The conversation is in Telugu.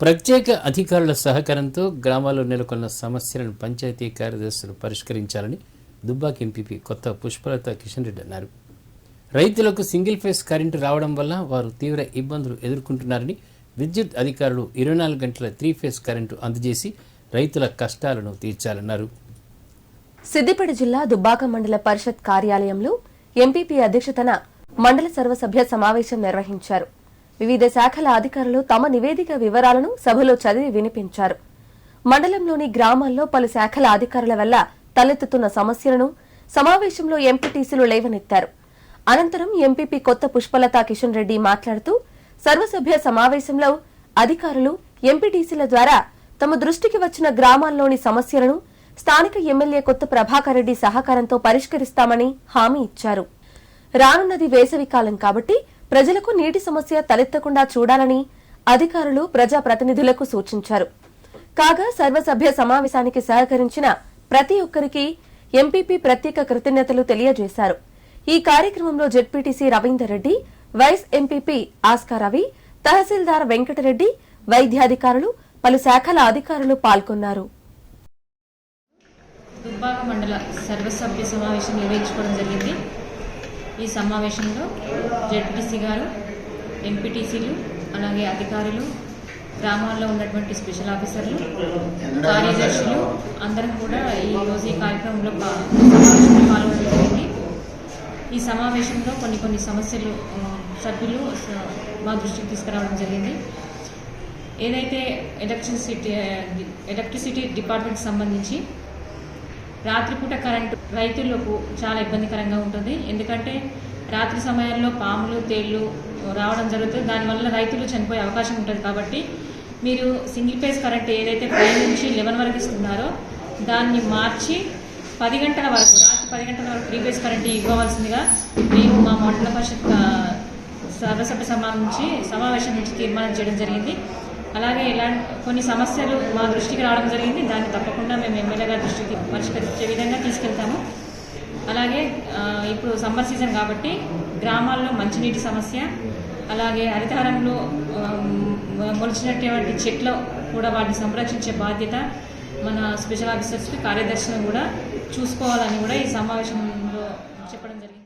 ప్రత్యేక అధికారుల సహకారంతో గ్రామాల్లో నెలకొన్న సమస్యలను పంచాయతీ కార్యదర్శులు పరిష్కరించాలని దుబ్బాక ఎంపీపీ కొత్త పుష్పలత కిషన్ రెడ్డి అన్నారు. రైతులకు సింగిల్ ఫేస్ కరెంటు రావడం వల్ల వారు తీవ్ర ఇబ్బందులు ఎదుర్కొంటున్నారని విద్యుత్ అధికారులు ఇరవై నాలుగు గంటల త్రీ ఫేస్ కరెంటు అందజేసి రైతుల కష్టాలను తీర్చాలన్నారు. సిద్దిపేట జిల్లా దుబ్బాక మండల పరిషత్ కార్యాలయంలో ఎంపీపీ అధ్యక్షతన మండల సర్వసభ్య సమావేశం నిర్వహించారు. వివిధ శాఖల అధికారులు తమ నివేదిక వివరాలను సభలో చదివి వినిపించారు. మండలంలోని గ్రామాల్లో పలు శాఖల అధికారుల వల్ల తలెత్తుతున్న సమస్యలను సమావేశంలో ఎంపీటీసీలు లేవనెత్తారు. అనంతరం ఎంపీపీ కొత్త పుష్పలతా కిషన్ రెడ్డి మాట్లాడుతూ సర్వసభ్య సమావేశంలో అధికారులు ఎంపీటీసీల ద్వారా తమ దృష్టికి వచ్చిన గ్రామాల్లోని సమస్యలను స్థానిక ఎమ్మెల్యే కొత్త ప్రభాకర్ రెడ్డి సహకారంతో పరిష్కరిస్తామని హామీ ఇచ్చారు. రానున్నది వేసవి కాలం కాబట్టి ప్రజలకు నీటి సమస్య తలెత్తకుండా చూడాలని అధికారులు ప్రజాప్రతినిధులకు సూచించారు. కాగా సర్వసభ్య సమావేశానికి సహకరించిన ప్రతి ఒక్కరికి ఎంపీపీ ప్రత్యేక కృతజ్ఞతలు తెలియజేశారు. ఈ కార్యక్రమంలో ZPTC Ravinder Reddy vice MPP ఆస్కా Ravi తహసీల్దార్ వెంకటరెడ్డి వైద్యాధికారులు పలు శాఖల అధికారులు పాల్గొన్నారు. దుబ్బాక మండల సర్వసభ్య సమావేశం నిర్వహించుకోవడం జరిగింది. ఈ సమావేశంలో జెడ్పీటీసీ గారు ఎంపీటీసీలు అలాగే అధికారులు గ్రామాల్లో ఉన్నటువంటి స్పెషల్ ఆఫీసర్లు కార్యదర్శులు అందరం కూడా ఈ ఈ కార్యక్రమంలో పా- పాల్గొనడం జరిగింది. ఈ సమావేశంలో కొన్ని కొన్ని సమస్యలు సభ్యులు మా దృష్టికి తీసుకురావడం జరిగింది. ఏదైతే ఎలక్ట్రిసిటీ ఎలక్ట్రిసిటీ డిపార్ట్మెంట్ సంబంధించి రాత్రిపూట కరెంటు రైతులకు చాలా ఇబ్బందికరంగా ఉంటుంది. ఎందుకంటే రాత్రి సమయాల్లో పాములు తేళ్ళు రావడం జరుగుతుంది. దానివల్ల రైతులు చనిపోయే అవకాశం ఉంటుంది కాబట్టి మీరు సింగిల్ ఫేజ్ కరెంట్ ఏదైతే ఫైవ్ నుంచి లెవెన్ వరకు ఇస్తున్నారో దాన్ని మార్చి పది గంటల వరకు రాత్రి పది గంటల వరకు త్రీ ఫేజ్ కరెంట్ ఇవ్వవలసిందిగా మేము మా మండల పరిషత్ ఆ, సర్వసభ్య సమావేశం నుంచి సమావేశం నుంచి తీర్మానం చేయడం జరిగింది. అలాగే ఎలాంటి కొన్ని సమస్యలు మా దృష్టికి రావడం జరిగింది. దాన్ని తప్పకుండా మేము ఎమ్మెల్యే గారి దృష్టికి పరిష్కరించే విధంగా తీసుకెళ్తాము. అలాగే ఇప్పుడు సమ్మర్ సీజన్ కాబట్టి గ్రామాల్లో మంచినీటి సమస్య అలాగే హరితహారంలో మొలిచినటువంటి చెట్లు కూడా వాటిని సంరక్షించే బాధ్యత మన స్పెషల్ ఆఫీసర్స్కి కార్యదర్శిని కూడా చూసుకోవాలని కూడా ఈ సమావేశంలో చెప్పడం జరిగింది.